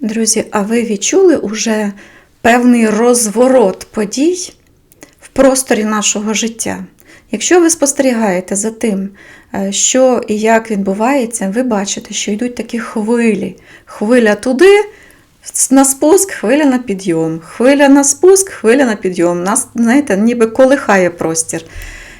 Друзі, а ви відчули уже певний розворот подій в просторі нашого життя? Якщо ви спостерігаєте за тим, е, що і як відбувається, ви бачите, що йдуть такі хвилі. Хвиля туди, на спуск, хвиля на підйом, хвиля на спуск, хвиля на підйом. Нас, знаєте, ніби колихає простір.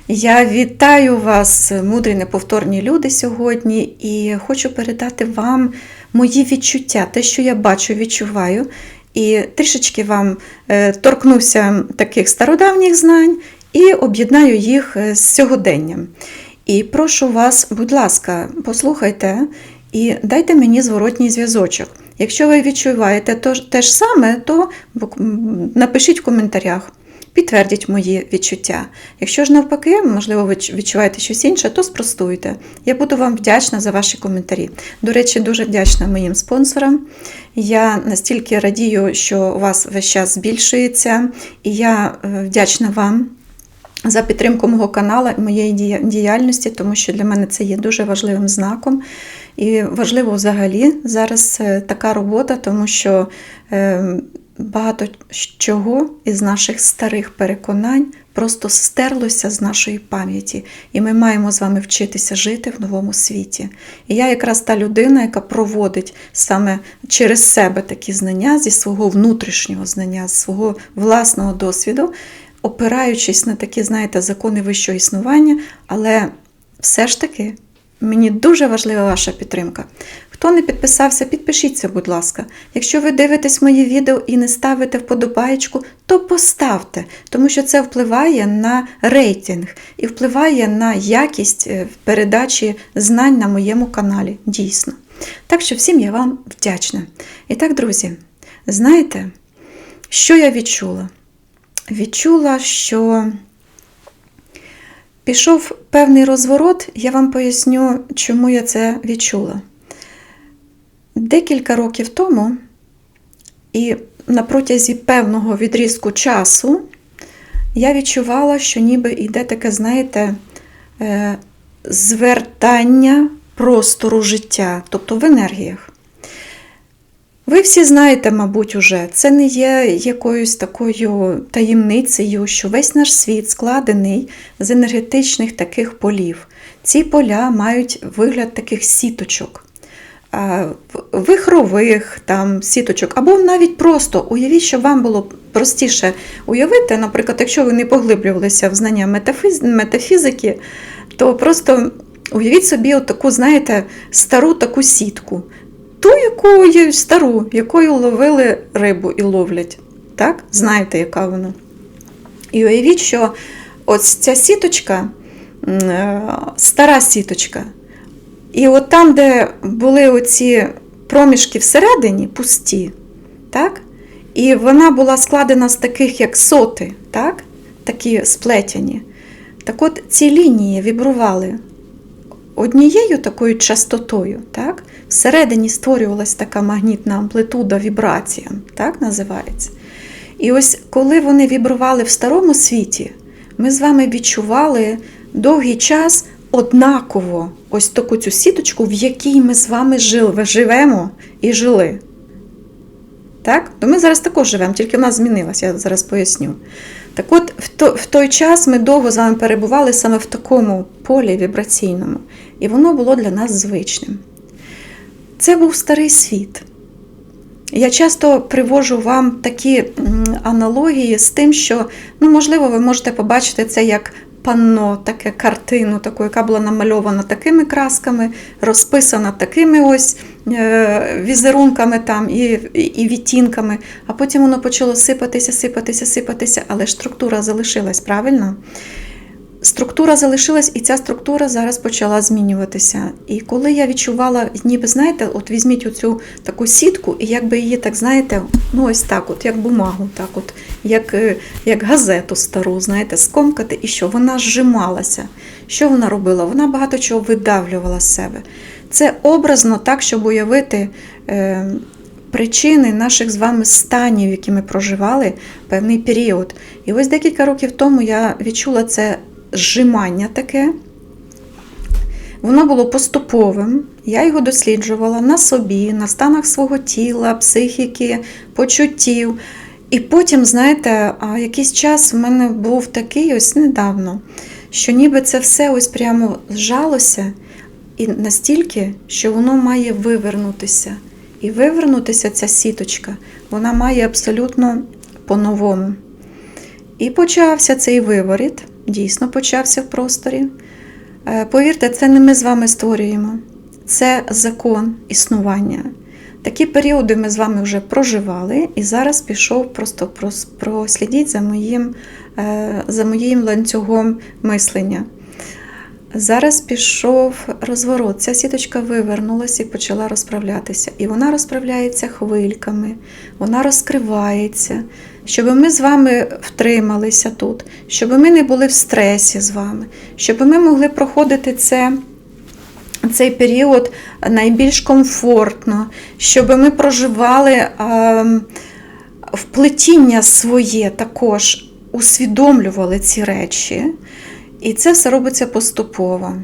Я вітаю вас, мудрі неповторні люди, сьогодні, і хочу передати вам мої відчуття, те, що я бачу, відчуваю. І трішечки вам е, торкнуся таких стародавніх знань і об'єднаю їх е, з сьогоденням. І прошу вас, будь ласка, послухайте і дайте мені зворотній зв'язочок. Якщо ви відчуваєте те ж саме, то напишіть в коментарях. Підтвердіть мої відчуття. Якщо ж навпаки, можливо, ви відчуваєте щось інше, то спростуйте. Я буду вам вдячна за ваші коментарі. До речі, дуже вдячна моїм спонсорам. Я настільки радію, що у вас весь час збільшується, і я е, вдячна вам. За підтримку мого каналу і моєї діяльності, тому що для мене це є дуже важливим знаком. І важливо взагалі зараз е, така робота, тому що е, багато чого із наших старих переконань просто стерлося з нашої пам'яті, і ми маємо з вами вчитися жити в новому світі. І я якраз та людина, яка проводить саме через себе такі знання зі свого внутрішнього знання, з свого власного досвіду, опираючись на такі, знаєте, закони вищого існування, але все ж таки. Мені дуже важлива ваша підтримка. Хто не підписався, підпишіться, будь ласка. Якщо ви дивитесь мої відео і не ставите вподобаєчку, то поставте, тому що це впливає на рейтинг і впливає на якість е, передачі знань на моєму каналі. Дійсно. Так що всім я вам вдячна. І так, друзі, знаєте, що я відчула? Відчула, що Пішов певний розворот, я вам поясню, чому я це відчула. Декілька років тому, і на протязі певного відрізку часу, я відчувала, що ніби йде таке, знаєте, е, звертання простору життя, тобто в енергіях. Ви всі знаєте, мабуть, уже, це не є якоюсь такою таємницею, що весь наш світ складений з енергетичних таких полів. Ці поля мають вигляд таких сіточок, вихрових там, сіточок, або навіть просто уявіть, щоб вам було простіше уявити, наприклад, якщо ви не поглиблювалися в знання метафіз- метафізики, то просто уявіть собі таку, знаєте, стару таку сітку ту, яку стару, якою ловили рибу і ловлять. Так? Знаєте, яка вона. І уявіть, що ось ця сіточка, е, стара сіточка, і от там, де були оці проміжки всередині, пусті, так? і вона була складена з таких, як соти, так? такі сплетені. Так от ці лінії вібрували однією такою частотою, так? всередині створювалася така магнітна амплитуда вібрація, так називається. І ось коли вони вібрували в старому світі, ми з вами відчували довгий час однаково ось таку цю сіточку, в якій ми з вами жили, живемо і жили. Так? То ми зараз також живемо, тільки в нас змінилося, я зараз поясню. Так от, в той час ми довго з вами перебували саме в такому полі вібраційному, і воно було для нас звичним. Це був старий світ. Я часто привожу вам такі аналогії з тим, що, ну, можливо, ви можете побачити це як панно, таке картину, таку, яка була намальована такими красками, розписана такими ось е, візерунками там і, і, відтінками, а потім воно почало сипатися, сипатися, сипатися, але ж структура залишилась, правильно? Структура залишилась, і ця структура зараз почала змінюватися. І коли я відчувала, ніби знаєте, от візьміть оцю таку сітку, і якби її, так знаєте, ну ось так, от, як бумагу, так от, як, е, як газету стару, знаєте, скомкати, і що вона зжималася. Що вона робила? Вона багато чого видавлювала з себе. Це образно так, щоб уявити. Е, Причини наших з вами станів, які ми проживали певний період. І ось декілька років тому я відчула це зжимання таке. Воно було поступовим, Я його досліджувала на собі, на станах свого тіла, психіки, почуттів. І потім, знаєте, якийсь час в мене був такий ось недавно, що ніби це все ось прямо зжалося, і настільки, що воно має вивернутися. І вивернутися ця сіточка, вона має абсолютно по-новому. І почався цей виворіт, дійсно почався в просторі. Е, Повірте, це не ми з вами створюємо, це закон існування. Такі періоди ми з вами вже проживали, і зараз пішов просто прослідіть за моїм, е, за моїм ланцюгом мислення. Зараз пішов розворот. Ця сіточка вивернулася і почала розправлятися. І вона розправляється хвильками, вона розкривається, щоб ми з вами втрималися тут, щоб ми не були в стресі з вами, щоб ми могли проходити це. Цей період найбільш комфортно, щоб ми проживали ем, вплетіння своє також, усвідомлювали ці речі. І це все робиться поступово.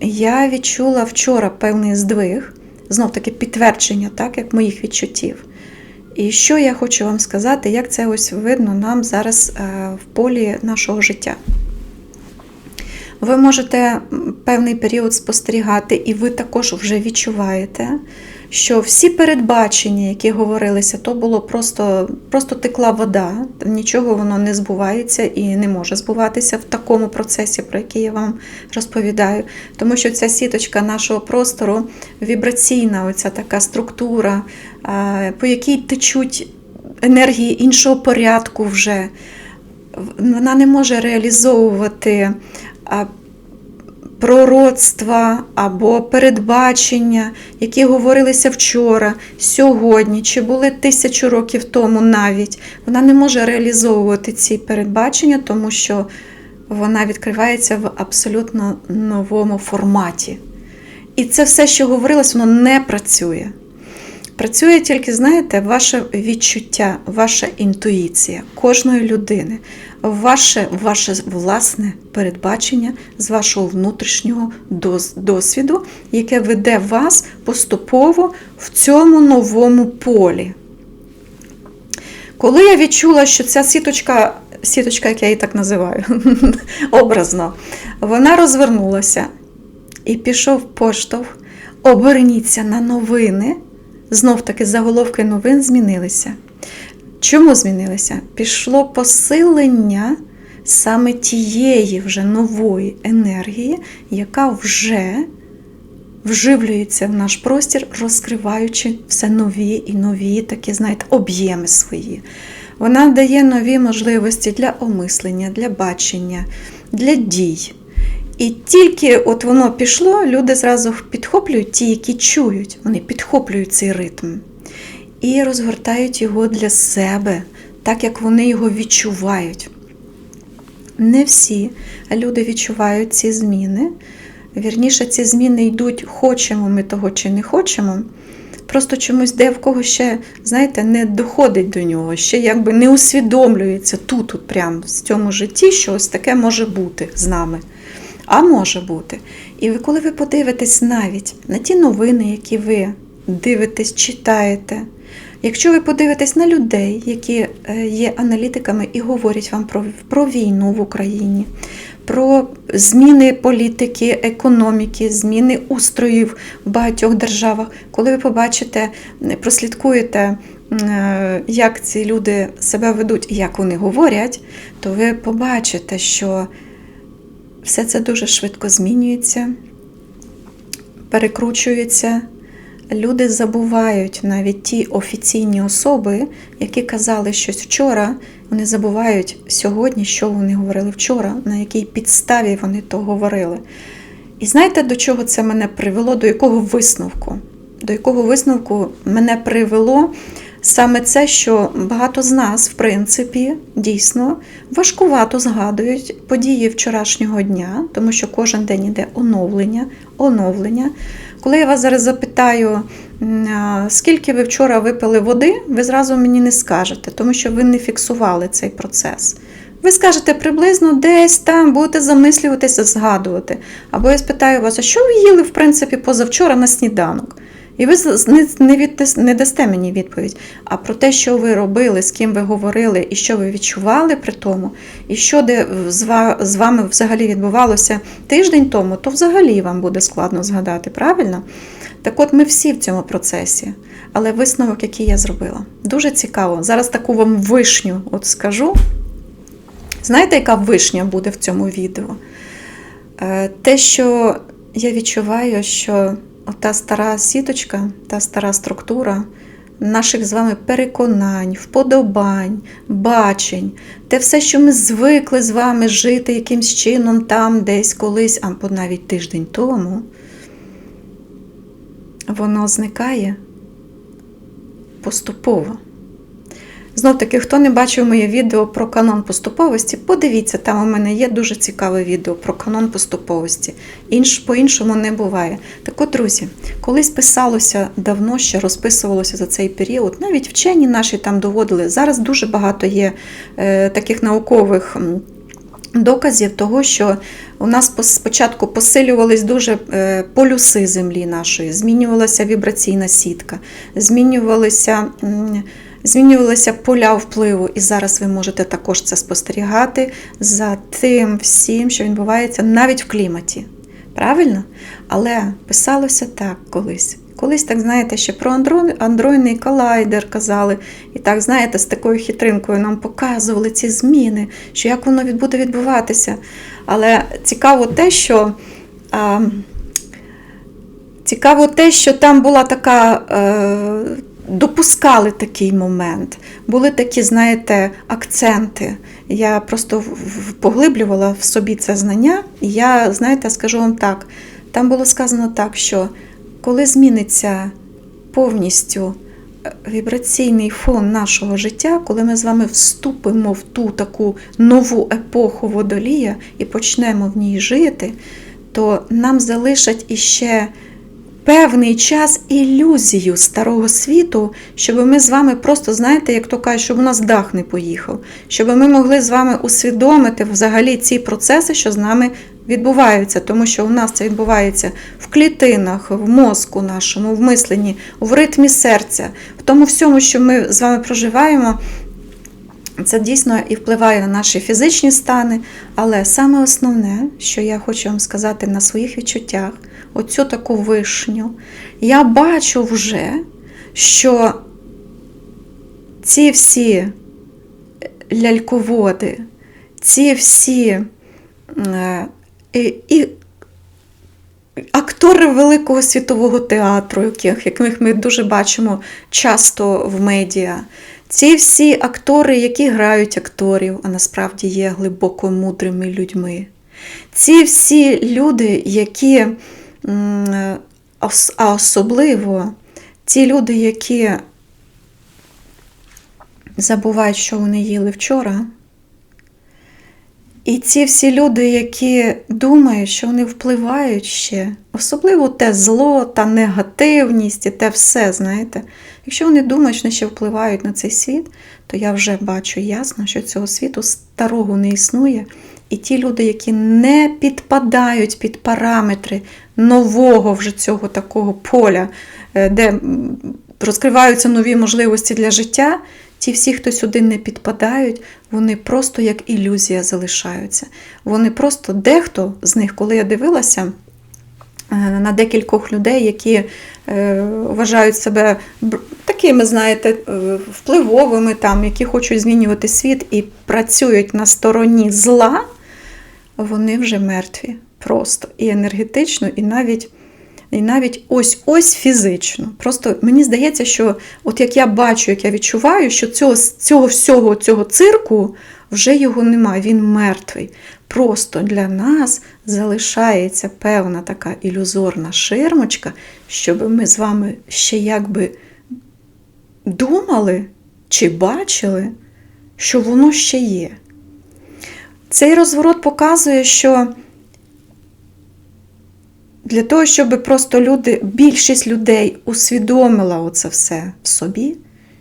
Я відчула вчора певний здвиг, знов таки підтвердження, так, як моїх відчуттів. І що я хочу вам сказати, як це ось видно нам зараз е, в полі нашого життя. Ви можете певний період спостерігати, і ви також вже відчуваєте, що всі передбачення, які говорилися, то було просто, просто текла вода, нічого воно не збувається і не може збуватися в такому процесі, про який я вам розповідаю. Тому що ця сіточка нашого простору вібраційна, оця така структура, по якій течуть енергії іншого порядку вже. Вона не може реалізовувати пророцтва або передбачення, які говорилися вчора, сьогодні, чи були тисячу років тому навіть. Вона не може реалізовувати ці передбачення, тому що вона відкривається в абсолютно новому форматі. І це все, що говорилось, воно не працює. Працює тільки, знаєте, ваше відчуття, ваша інтуїція кожної людини, ваше, ваше власне передбачення з вашого внутрішнього досвіду, яке веде вас поступово в цьому новому полі. Коли я відчула, що ця сіточка, сіточка, як я її так називаю, образно, вона розвернулася і пішов поштовх, оберніться на новини. Знов таки заголовки новин змінилися. Чому змінилися? Пішло посилення саме тієї вже нової енергії, яка вже вживлюється в наш простір, розкриваючи все нові і нові такі, знаєте, об'єми свої. Вона дає нові можливості для омислення, для бачення, для дій. І тільки от воно пішло, люди зразу підхоплюють ті, які чують, вони підхоплюють цей ритм і розгортають його для себе, так як вони його відчувають. Не всі люди відчувають ці зміни. Вірніше, ці зміни йдуть, хочемо ми того чи не хочемо. Просто чомусь де в кого ще, знаєте, не доходить до нього, ще якби не усвідомлюється тут, тут прямо в цьому житті, що ось таке може бути з нами. А може бути. І коли ви подивитесь навіть на ті новини, які ви дивитесь, читаєте, якщо ви подивитесь на людей, які е, є аналітиками і говорять вам про, про війну в Україні, про зміни політики, економіки, зміни устроїв в багатьох державах, коли ви побачите, прослідкуєте, як ці люди себе ведуть і як вони говорять, то ви побачите, що все це дуже швидко змінюється, перекручується. Люди забувають навіть ті офіційні особи, які казали щось вчора, вони забувають сьогодні, що вони говорили вчора, на якій підставі вони то говорили. І знаєте, до чого це мене привело? До якого висновку? До якого висновку мене привело саме це, що багато з нас, в принципі, дійсно важкувато згадують події вчорашнього дня, тому що кожен день іде оновлення, оновлення. Коли я вас зараз запитаю, скільки ви вчора випили води, ви зразу мені не скажете, тому що ви не фіксували цей процес. Ви скажете приблизно десь там, будете замислюватися, згадувати. Або я спитаю вас, а що ви їли, в принципі, позавчора на сніданок? І ви не, віддас- не дасте мені відповідь. А про те, що ви робили, з ким ви говорили, і що ви відчували при тому, і що де з вами взагалі відбувалося тиждень тому, то взагалі вам буде складно згадати, правильно? Так от ми всі в цьому процесі. Але висновок, який я зробила, дуже цікаво. Зараз таку вам вишню от скажу. Знаєте, яка вишня буде в цьому відео? Е, Те, що я відчуваю, що та стара сіточка, та стара структура наших з вами переконань, вподобань, бачень, те все, що ми звикли з вами жити якимсь чином там, десь колись, або навіть тиждень тому, воно зникає поступово. Знов таки, хто не бачив моє відео про канон поступовості, подивіться, там у мене є дуже цікаве відео про канон поступовості. Інш, по-іншому не буває. Так от, друзі, колись писалося давно ще розписувалося за цей період. Навіть вчені наші там доводили. Зараз дуже багато є е, таких наукових. Доказів того, що у нас спочатку посилювались дуже е, полюси землі нашої, змінювалася вібраційна сітка, змінювалися, змінювалися поля впливу, і зараз ви можете також це спостерігати за тим всім, що відбувається навіть в кліматі. Правильно? Але писалося так колись. Колись, так знаєте, ще про андро- андроїдний колайдер казали. І так, знаєте, з такою хитринкою нам показували ці зміни, що як воно буде відбуватися. Але цікаво те, що. А, Цікаво те, що там була така, е, допускали такий момент, були такі, знаєте, акценти. Я просто поглиблювала в собі це знання, і я, знаєте, скажу вам так: там було сказано так, що коли зміниться повністю е, вібраційний фон нашого життя, коли ми з вами вступимо в ту таку нову епоху водолія і почнемо в ній жити, то нам залишать іще певний час ілюзію старого світу, щоб ми з вами просто, знаєте, як то кажуть, щоб у нас дах не поїхав, щоб ми могли з вами усвідомити взагалі ці процеси, що з нами відбуваються, тому що у нас це відбувається в клітинах, в мозку нашому, в мисленні, в ритмі серця, в тому всьому, що ми з вами проживаємо. Це дійсно і впливає на наші фізичні стани, але саме основне, що я хочу вам сказати на своїх відчуттях, оцю таку вишню, я бачу вже, що ці всі ляльководи, ці всі е, і, і актори великого світового театру, яких, яких ми дуже бачимо часто в медіа. Ці всі актори, які грають акторів, а насправді є глибоко мудрими людьми. Ці всі люди, які, а особливо ті люди, які забувають, що вони їли вчора. І ці всі люди, які думають, що вони впливають ще, особливо те зло та негативність і те все, знаєте. Якщо вони думають, що вони ще впливають на цей світ, то я вже бачу ясно, що цього світу старого не існує. І ті люди, які не підпадають під параметри нового вже цього такого поля, е, де розкриваються нові можливості для життя, ті всі, хто сюди не підпадають, вони просто як ілюзія залишаються. Вони просто дехто з них, коли я дивилася е, на декількох людей, які е, вважають себе такими, знаєте, впливовими, там, які хочуть змінювати світ і працюють на стороні зла, вони вже мертві просто і енергетично, і навіть. І навіть ось ось фізично. Просто мені здається, що от як я бачу, як я відчуваю, що цього, цього всього цього цирку вже його немає, він мертвий. Просто для нас залишається певна така ілюзорна ширмочка, щоб ми з вами ще якби думали чи бачили, що воно ще є. Цей розворот показує, що для того, щоб просто люди, більшість людей усвідомила оце все в собі,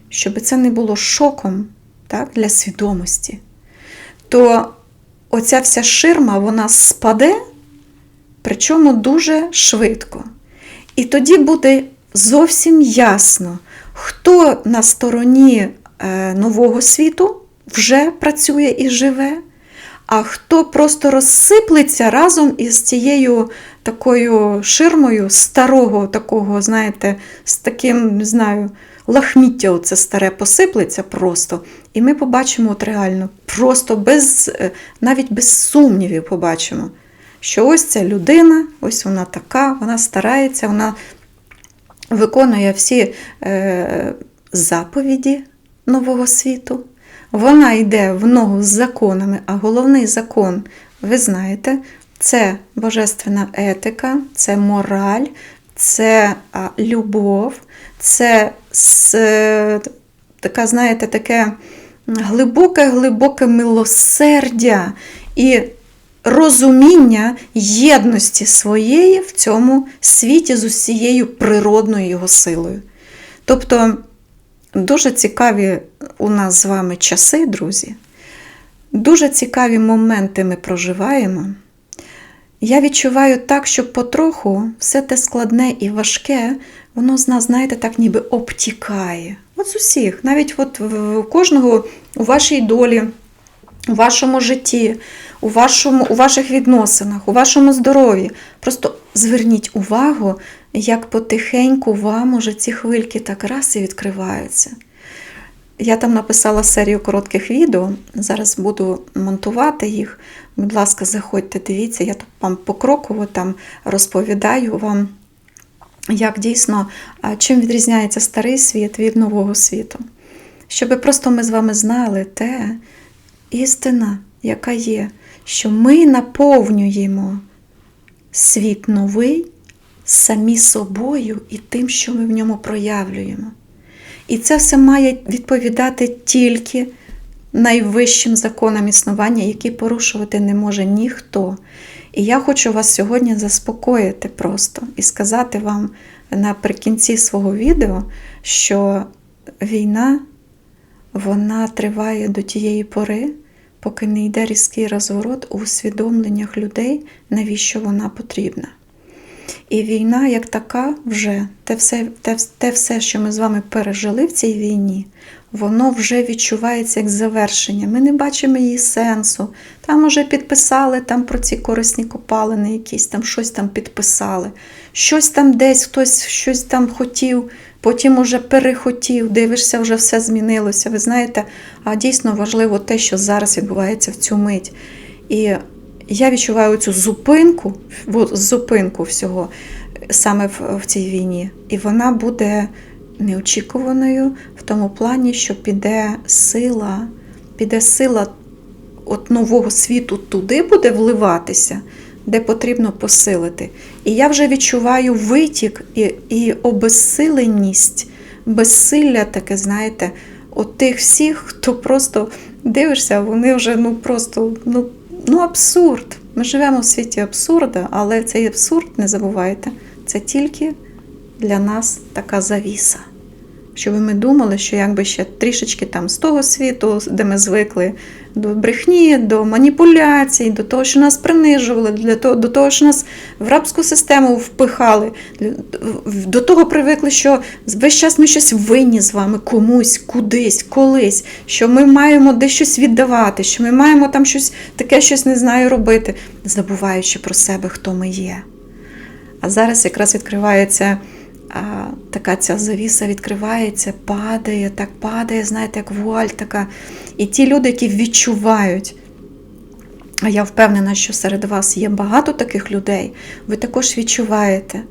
щоб це не було шоком так, для свідомості, то оця вся ширма вона спаде, причому дуже швидко. І тоді буде зовсім ясно, хто на стороні е, нового світу вже працює і живе, а хто просто розсиплеться разом із цією такою ширмою старого такого, знаєте, з таким, не знаю, лахміття оце старе посиплеться просто. І ми побачимо от реально, просто без, е, навіть без сумнівів побачимо, що ось ця людина, ось вона така, вона старається, вона виконує всі е, заповіді нового світу. Вона йде в ногу з законами, а головний закон, ви знаєте, це божественна етика, це мораль, це любов, це така, знаєте, таке глибоке-глибоке милосердя і розуміння єдності своєї в цьому світі з усією природною його силою. Тобто дуже цікаві у нас з вами часи, друзі. Дуже цікаві моменти ми проживаємо. Я відчуваю так, що потроху все те складне і важке, воно з нас, знаєте, так ніби обтікає. От з усіх, навіть от в кожного у вашій долі, у вашому житті, у, вашому, у ваших відносинах, у вашому здоров'ї. Просто зверніть увагу, як потихеньку вам уже ці хвильки так раз і відкриваються. Я там написала серію коротких відео, зараз буду монтувати їх. Будь ласка, заходьте, дивіться, я вам покроково там розповідаю вам, як дійсно, чим відрізняється старий світ від нового світу. Щоб просто ми з вами знали те, істина, яка є, що ми наповнюємо світ новий самі собою і тим, що ми в ньому проявлюємо. І це все має відповідати тільки найвищим законам існування, які порушувати не може ніхто. І я хочу вас сьогодні заспокоїти просто і сказати вам наприкінці свого відео, що війна вона триває до тієї пори, поки не йде різкий розворот у усвідомленнях людей, навіщо вона потрібна. І війна, як така, вже те все, те, те все, що ми з вами пережили в цій війні, воно вже відчувається як завершення. Ми не бачимо її сенсу. Там уже підписали там про ці корисні копалини, якісь там щось там підписали. Щось там десь хтось щось там хотів, потім уже перехотів, дивишся, вже все змінилося. Ви знаєте, а дійсно важливо те, що зараз відбувається в цю мить. І я відчуваю цю зупинку, зупинку всього саме в, цій війні. І вона буде неочікуваною в тому плані, що піде сила, піде сила от нового світу туди буде вливатися, де потрібно посилити. І я вже відчуваю витік і і обезсиленість, безсилля таке, знаєте, от тих всіх, хто просто дивишся, вони вже ну просто ну, ну абсурд. Ми живемо в світі абсурда, але цей абсурд, не забувайте, це тільки для нас така завіса щоб ми думали, що якби ще трішечки там з того світу, де ми звикли до брехні, до маніпуляцій, до того, що нас принижували, для того, до того, що нас в рабську систему впихали, до того привикли, що весь час ми щось винні з вами комусь, кудись, колись, що ми маємо десь щось віддавати, що ми маємо там щось таке щось не знаю робити, забуваючи про себе, хто ми є. А зараз якраз відкривається така ця завіса відкривається, падає, так падає, знаєте, як вуаль така. І ті люди, які відчувають, а я впевнена, що серед вас є багато таких людей, ви також відчуваєте,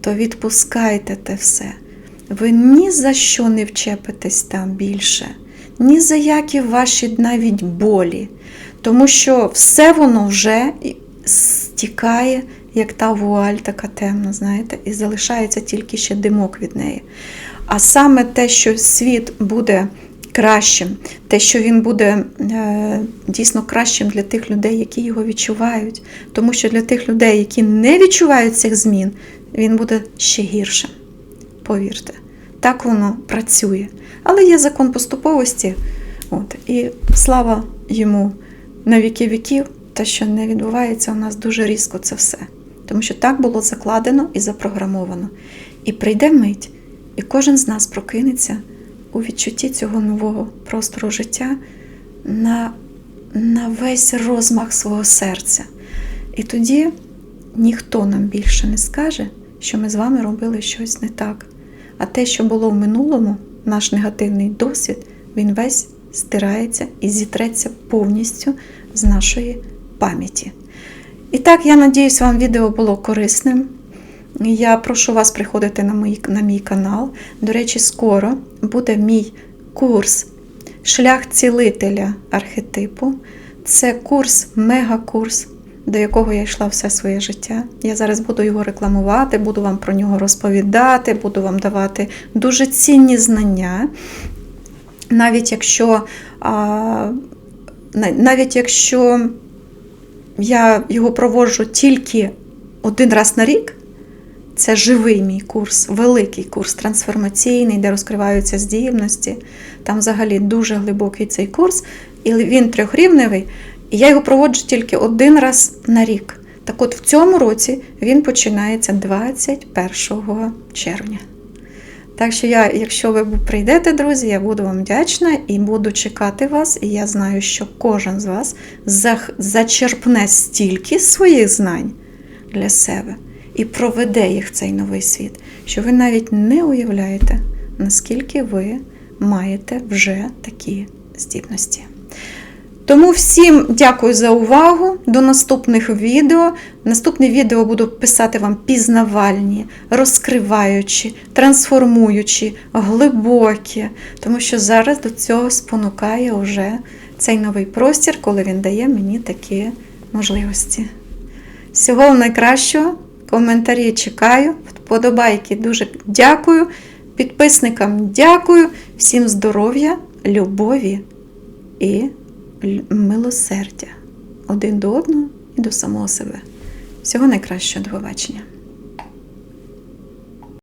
то відпускайте те все. Ви ні за що не вчепитесь там більше, ні за які ваші навіть болі. Тому що все воно вже стікає як та вуаль така темна, знаєте, і залишається тільки ще димок від неї. А саме те, що світ буде кращим, те, що він буде е, дійсно кращим для тих людей, які його відчувають. Тому що для тих людей, які не відчувають цих змін, він буде ще гіршим. Повірте, так воно працює. Але є закон поступовості. От, І слава йому на віки віків, те, що не відбувається у нас дуже різко, це все. Тому що так було закладено і запрограмовано. І прийде мить, і кожен з нас прокинеться у відчутті цього нового простору життя на, на весь розмах свого серця. І тоді ніхто нам більше не скаже, що ми з вами робили щось не так. А те, що було в минулому, наш негативний досвід, він весь стирається і зітреться повністю з нашої пам'яті. І так, я надіюсь, вам відео було корисним. Я прошу вас приходити на мій, на мій канал. До речі, скоро буде мій курс Шлях цілителя архетипу. Це курс, мегакурс, до якого я йшла все своє життя. Я зараз буду його рекламувати, буду вам про нього розповідати, буду вам давати дуже цінні знання. Навіть якщо, навіть якщо я його проводжу тільки один раз на рік, це живий мій курс, великий курс трансформаційний, де розкриваються здібності. Там взагалі дуже глибокий цей курс, і він трьохрівневий. І я його проводжу тільки один раз на рік. Так от в цьому році він починається 21 червня. Так що я, якщо ви прийдете, друзі, я буду вам вдячна і буду чекати вас. І я знаю, що кожен з вас зачерпне стільки своїх знань для себе і проведе їх в цей новий світ, що ви навіть не уявляєте, наскільки ви маєте вже такі здібності. Тому всім дякую за увагу. До наступних відео. Наступне відео буду писати вам пізнавальні, розкриваючі, трансформуючі, глибокі. Тому що зараз до цього спонукає вже цей новий простір, коли він дає мені такі можливості. Всього найкращого. Коментарі чекаю. Вподобайки дуже дякую. Підписникам дякую. Всім здоров'я, любові і милосердя один до одного і до самого себе. Всього найкращого, до побачення.